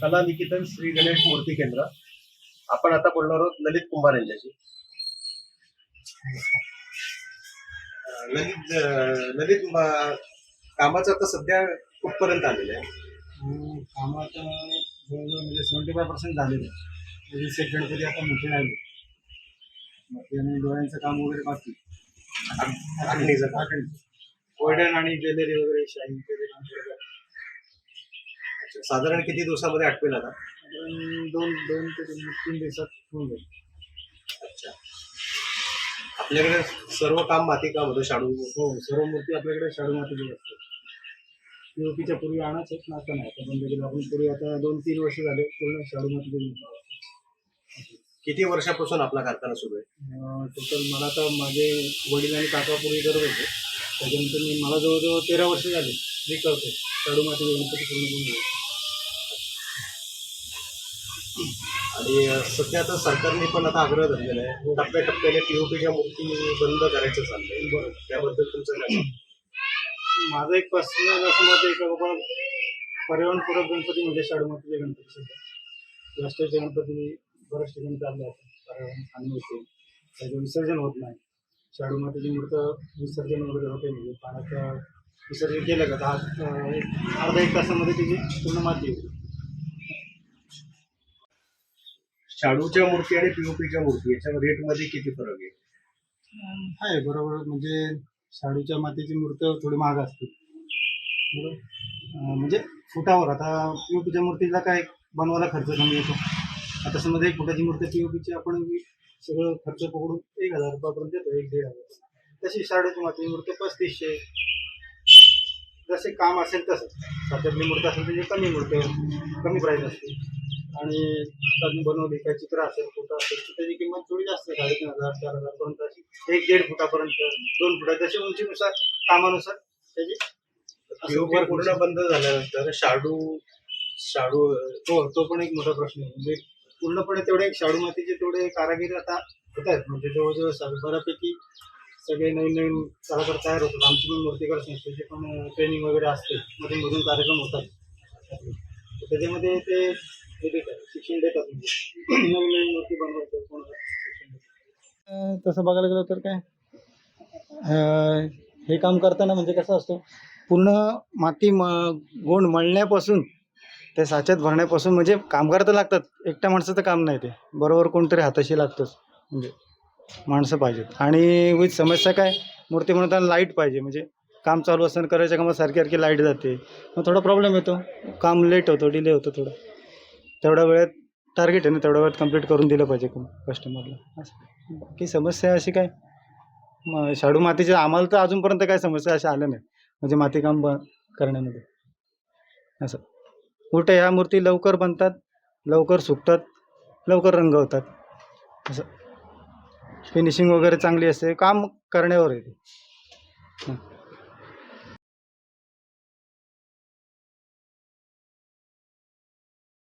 कला निकेतन श्री गणेश मूर्ती केंद्र. आपण आता बोलणार आहोत ललित कुंभार यांच्याशी. ललित ललित कामाचं आता सध्या कुठपर्यंत आलेलं आहे? कामाचं जवळजवळ म्हणजे सेवन्टी फाय पर्सेंट झालेलं आहे. वीस एक गणपती आता मोठे राहिले बाकी आणि डोळ्यांचं काम वगैरे बाकी. आखणीचं. आखणी. गोल्डन आणि ज्वेलरी वगैरे शाईन ते काम थोडं बाकी. अच्छा, साधारण किती दिवसामध्ये आठवेल आता? दोन दोन ते तीन तीन दिवसात होऊन जाईल. अच्छा. आपल्याकडे सर्व काम माती काम होतं? शाडू? हो सर्व मूर्ती आपल्याकडे शाडू मातीची असतात पीओपीच्या पूर्वी आणायचे पण आता नाही. आता बंद केलं. आपण पूर्वी आता दोन तीन वर्ष झाले पूर्ण शाडू मातीची किती वर्षापासून आपला कारखाना सुरू आहे? टोटल मला तर माझे वडील आणि काका पूर्वी करत होते. त्याच्यानंतर मी मला जवळजवळ तेरा वर्ष झाले. मी करतो शाडू माती गणपती पूर्ण करून घेतो. आणि अं, सध्या आता सरकारने पण आता आग्रह धरलेला आहे. टप्प्याटप्प्याने पीओपीच्या मूर्ती बंद करायचं चाललंय. बरं. त्याबद्दल तुमचं काय माझं एक पर्सनल असं मत आहे का बाबा पर्यावरणपूरक गणपती म्हणजे शाडू गणपती सध्या. प्लास्टिकचे गणपती बरेचसे ठिकाणी चालले आहेत. पर्यावरण हानी होते. त्याचं विसर्जन होत नाही. शाडू मातीची मूर्त विसर्जन वगैरे होते म्हणजे पाण्यात विसर्जन केलं का? दहा एक अर्धा एक तासामध्ये त्याची पूर्ण माती होती. शाडूच्या मूर्ती आणि पीओपीच्या मूर्ती याच्या रेटमध्ये किती फरक आहे? आहे बरोबर. म्हणजे शाडूच्या मातीची मूर्त थोडी महाग असते. बरोबर? अं, म्हणजे फुटावर. आता पीओपीच्या मूर्तीला काय बनवायला खर्च कमी येतो? आता समजा एक फुटाची मूर्ती पीओपीची आपण सगळं खर्च पकडून एक हजार रुपयापर्यंत येतो एक दीड हजार. तशी शाडूची मातीची मूर्ती पस्तीसशे. जसे काम असेल तसं. साच्यातली मूर्ती असेल त्याची कमी मूर्ती कमी प्राईस असते. आणि आता मी बनवली काय चित्र असेल फोटो असेल तर त्याची किंमत थोडी जास्त साडेतीन हजार चार हजार पर्यंत अशी एक दीड फुटापर्यंत दोन फुटा जशी उंचीनुसार कामानुसार त्याची असं पूर्ण बंद झाल्यानंतर शाडू शाडू हो तो पण एक मोठा प्रश्न आहे. म्हणजे पूर्णपणे तेवढे शाडू मातीचे तेवढे कारागीर आता होत आहेत. म्हणजे जवळजवळ बऱ्यापैकी सगळे नवीन नवीन कलाकार तयार होतात. आमची पण मूर्तिकार संस्थेचे पण ट्रेनिंग वगैरे असते. मधून मधून कार्यक्रम होतात. त्याच्यामध्ये ते शिक्षण देतात तसं बघायला गेलं तर काय? हे काम करताना म्हणजे कसं असतं पूर्ण माती म गोंड मळण्यापासून ते साच्यात भरण्यापासून म्हणजे कामगार तर लागतात एकट्या माणसाचं काम नाही ते. बरोबर कोणतरी हाताशी लागतंच. म्हणजे माणसं पाहिजेत. आणि विथ समस्या काय? मूर्ती बनवताना लाइट पाहिजे. म्हणजे काम चालू असताना करायच्या कामात सारखी सारखी लाइट जाते. मग थोडा प्रॉब्लेम येतो. काम लेट होतं डिले होतं थोडं. तेवढ्या वेळेत टार्गेट आहे ना तेवढ्या वेळात कंप्लीट करून दिलं पाहिजे कस्टमरला असं. बाकी समस्या अशी काय? मग शाडू मातीच्या आम्हाला तर अजूनपर्यंत काय समस्या अशा आल्या नाही म्हणजे मातीकाम ब करण्यामध्ये. असं. उलट ह्या मूर्ती लवकर बनतात लवकर सुकतात लवकर रंगवतात. असं. फिनिशिंग वगैरे चांगली असते. काम करण्यावर येते